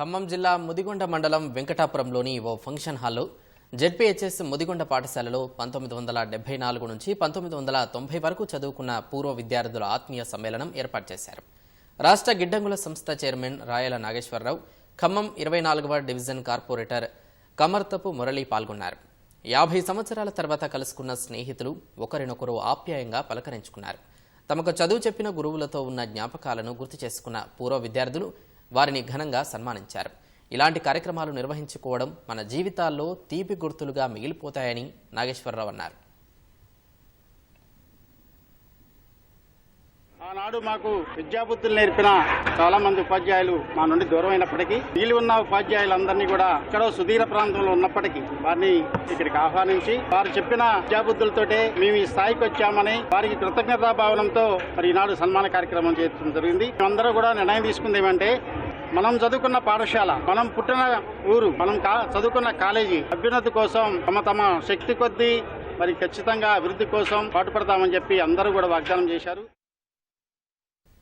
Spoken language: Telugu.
ఖమ్మం జిల్లా ముదిగొండ మండలం వెంకటాపురంలోని ఓ ఫంక్షన్ హాల్లో జెడ్పీహెచ్ఎస్ ముదిగొండ పాఠశాలలో పంతొమ్మిది వందల డెబ్బై నాలుగు నుంచి పంతొమ్మిది వందల తొంభై వరకు చదువుకున్న పూర్వ విద్యార్థుల ఆత్మీయ సమ్మేళనం ఏర్పాటు చేశారు. రాష్ట్ర గిడ్డంగుల సంస్థ చైర్మన్ రాయల నాగేశ్వరరావు ఖమ్మం ఇరవై నాలుగవ డివిజన్ కార్పొరేటర్ కమర్తపు మురళి పాల్గొన్నారు. యాభై సంవత్సరాల తర్వాత కలుసుకున్న స్నేహితులు ఒకరినొకరు ఆప్యాయంగా పలకరించుకున్నారు. తమకు చదువు చెప్పిన గురువులతో ఉన్న జ్ఞాపకాలను గుర్తు చేసుకున్న పూర్వ విద్యార్థులు వారిని ఘనంగా సన్మానించారు. ఇలాంటి కార్యక్రమాలు నిర్వహించుకోవడం మన జీవితాల్లో తీపి గుర్తులుగా మిగిలిపోతాయని నాగేశ్వరరావు అన్నారు. ఆనాడు మాకు విద్యాబుద్ధులు నేర్పిన చాలా మంది ఉపాధ్యాయులు మా నుండి దూరం అయినప్పటికీ మిగిలి ఉన్న ఉపాధ్యాయులందరినీ కూడా ఇక్కడ సుదీర ప్రాంతంలో ఉన్నప్పటికీ వారిని ఇక్కడికి ఆహ్వానించి వారు చెప్పిన విద్యాబుద్ధులతోటే మేము ఈ స్థాయికి వచ్చామని వారికి కృతజ్ఞతా భావనంతో మరి ఈనాడు సన్మాన కార్యక్రమం చేయడం జరిగింది. మేమందరూ కూడా నిర్ణయం తీసుకుంది ఏమంటే మనం చదువుకున్న పాఠశాల మనం పుట్టిన ఊరు మనం కా- చదువుకున్న కాలేజీ అభ్యున్నతి కోసం తమ తమ శక్తి కొద్దీ మరి ఖచ్చితంగా అభివృద్ధి కోసం పాటుపడతామని చెప్పి అందరూ కూడా వాగ్దానం చేశారు.